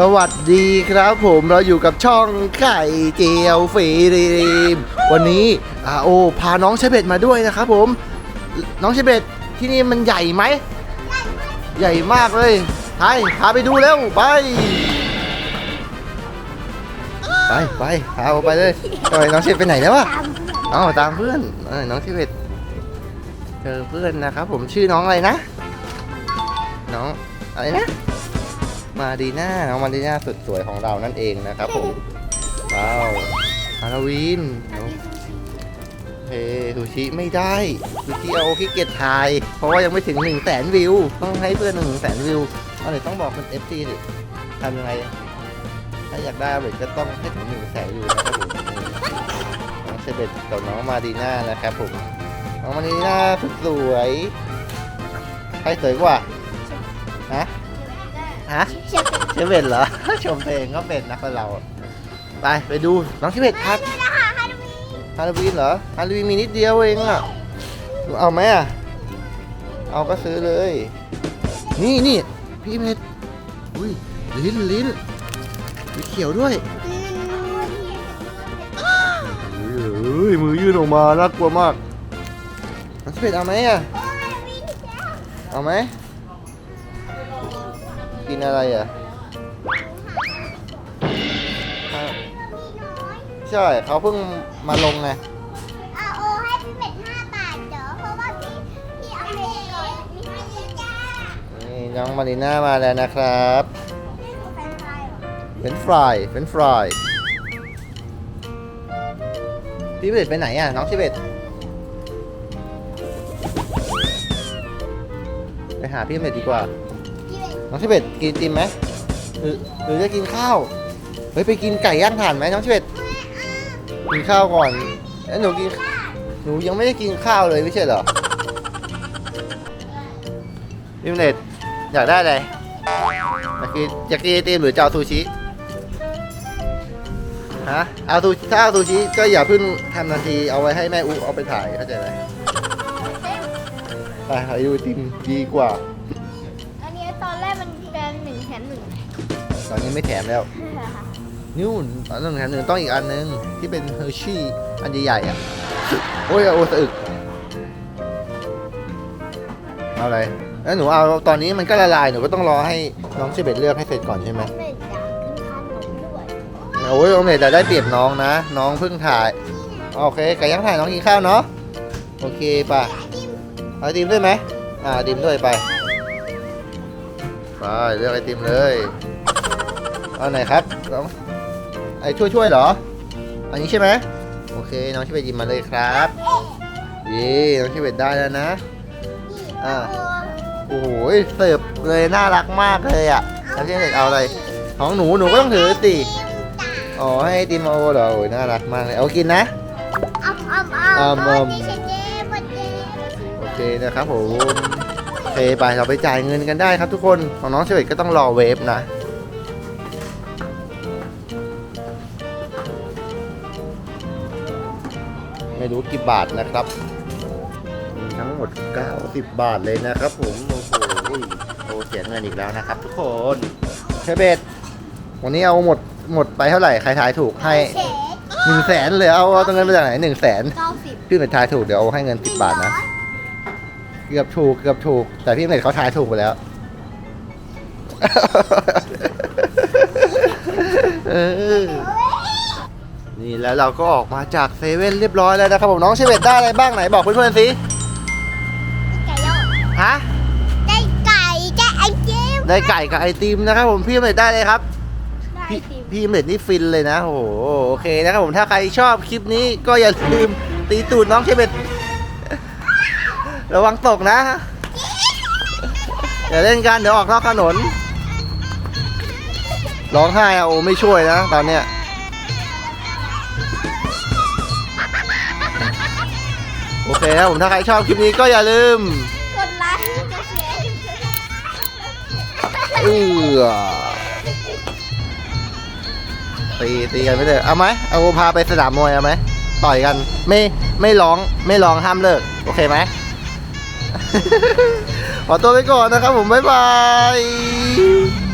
สวัสดีครับผมเราอยู่กับช่องไก่เจียวฟีรีมวันนี้อาโอพาน้องเชเบตมาด้วยนะครับผม น้องเชเบตที่นี่มันใหญ่ไหม ใหญ่มากเลยไปพาไปดูแล้วไป ไปไปพาเอาไปเลยทำไมน้องเชเบตไปไหนแล้ววะตามเพื่อนเอ้าตามเพื่อนเอ้ยน้องเชเบตเจอเพื่อนนะครับผมชื่อน้องอะไรนะ น้องอะไรนะ มาดีน่าน้องมาดีน่าสุดสวยของเรานั่นเองนะครับผม ว้าวฮาโลวีนเฮ้ซูชิไม่ได้ซูชิเอาขี้เกียจถ่าย เพราะว่ายังไม่ถึง1นึ่งแสนวิว ต้องให้เพื่อนหนึ่งแสนวิวเอาเลยต้องบอกเป็น FC สิทำยังไง ถ้าอยากได้เบก็ต้องให้ถึง1นึ่งแสนวิวนะครับผมน้องเซเบตกับน้องมาดีน่านะครับผม น้องมาดีน่าสุดสวย ใครสวยกว่าฮะ ฮะเชื่อเป็นเชฟเบ็ดเหรอ ชมตัวเองก็เป็นนะคนเรา ไปไปดูน้องเชฟเบ็ดครับนะคะฮาโลวีนฮาโลวีนเหรอฮาโลวีนมีนิดเดียวเองอะหนูเอาไหมอะ เอาก็ซื้อเลย นี่นี่พี่เม็ดอุ้ยลิ้นลิ้นมีเขียวด้วยเฮ้ยมือยื่นออกมาน่ากลัวมากน้องเชฟเบ็ดเอาไหมอะ เอาไหม กินอะไรอะอะใช่เขาเพิ่งมาลงไงอาโอให้พี่เป็ดห้าบาทเดี๋ยวเพราะว่าพี่พี่เอาเมย์ก่อนมีให้เยอะจ้านี่น้องมารีน่ามาแล้วนะครับนี่คือแฟนชายเหรอเป็นฟรายเป็นฟรายพี่เบตไปไหนอะน้องชิเบตไปหาพี่เบตดีกว่าพี่เป็ด น้องชิเบตกินติมไหมหรือหรือจะกินข้าว เฮ้ยไปกินไก่ย่างถ่านไหมน้องชิเบตกินข้าวก่อนแล้วหนูกินหนูยังไม่ได้กินข้าวเลยไม่ใช่เหรอพี่เบตอยากได้อะไรอยากกินอยากกินไอติมหรือจะเอาซูชิฮะเอาซูถ้าเอาซูชิก็อย่าเพิ่งทำนาทีเอาไว้ให้แม่อูเอาไปถ่ายเข้าใจไหมไปหาดูไอติมดีกว่า มหนึ่งตอนนี้ไม่แถมแล้วนู่นตอนหนึ่งแถมหนึ่งต้องอีกอันนึงที่เป็นเฮอร์ชี่อันใหญ่ๆอะโอ้ยโอ้สะอึกเอาอะไรแล้วหนูเอาตอนนี้มันก็ละลายหนูก็ต้องรอให้น้องเชเบตเลือกให้เสร็จก่อนใช่ไหมเป็ดอยากกินขนมด้วยโอ้ยโอเมดจะได้เปรียบน้องนะ น้องเพิ่งถ่ายโอเคไก่ย่างถ่ายน้องกินข้าวเนาะโอเคป่ะเอาไอติมด้วยไหมอ่าไอติมด้วยไป ไปเลือกไอติมเลย เอาไหนครับน้องไอช่วยช่วยๆเหรอ อันนี้ใช่ไหมโอเค น้องชิเบตหยิบมาเลยครับเย่น้องชิเบตได้แล้วนะ อ่า โอ้โหเสิร์ฟเลยน่ารักมากเลยอะแล้วพี่เด็กเอาอะไร ของหนูหนูก็ต้องถือสิอ๋อให้ไอติมเอาเหรอโอ้ยน่ารักมากเลยเอากินนะอ้อมอ้อมอ้อมอ้อมอ้อมเจ๊เจ๊เจ๊เจ๊โอเคนะครับผมโอ เคไปเราไปจ่ายเงินกันได้ครับทุกคนของน้องเฉลิก็ต้องรอเวฟนะไม่รู้กี่บาทนะครับ มีทั้งหมด 90 บาทเลยนะครับผม โอ้โหโอ้เสียเงินอีกแล้วนะครับทุกคนเชเบตวันนี้เอาหมดหมดไปเท่าไหร่ ใครทายถูกให้เช็คหนึ่งแสนเลยเอาเอาตังเงินมาจากไหนหนึ่งแสนเก้าสิบพี่เมททายถูกเดี๋ยวเอาให้เงินสิบบาทนะ เกือบถูกเกือบถูก แต่พี่เมทเขาทายถูกไปแล้ว เออ นี่แล้วเราก็ออกมาจากเซเว่นเรียบร้อยแล้วนะครับผมน้องเชเวตได้อะไรบ้างไหนบอกเพื่อนๆสิ ไก่ย่างฮะ ได้ไก่ได้ไอติมได้ไก่กับไอติมนะครับผมพี่เมทได้เลยครับ ได้ไอพี่ติมพี่เมทนี่ฟินเลยนะโอ้โหโอเคนะครับผมถ้าใครชอบคลิปนี้ก็อย่าลืมตีตูดน้องเชเวต ระวังตกนะอย่าเล่นกันเดี๋ยวออกนอกถนนร้องไห้อะโอไม่ช่วยนะตอนเนี้ยโอเคครับผมถ้าใครชอบคลิปนี้ก็อย่าลืมกดไลค์กดแชร์เออตีตีกันไปเถอะเอาไหมเอาพาไปสนามมวยเอาไหมต่อยกัน ไม่ไม่ร้องไม่ร้องห้ามเลิก โอเคไหม ขอตัวไปก่อนนะครับผม บ๊ายบาย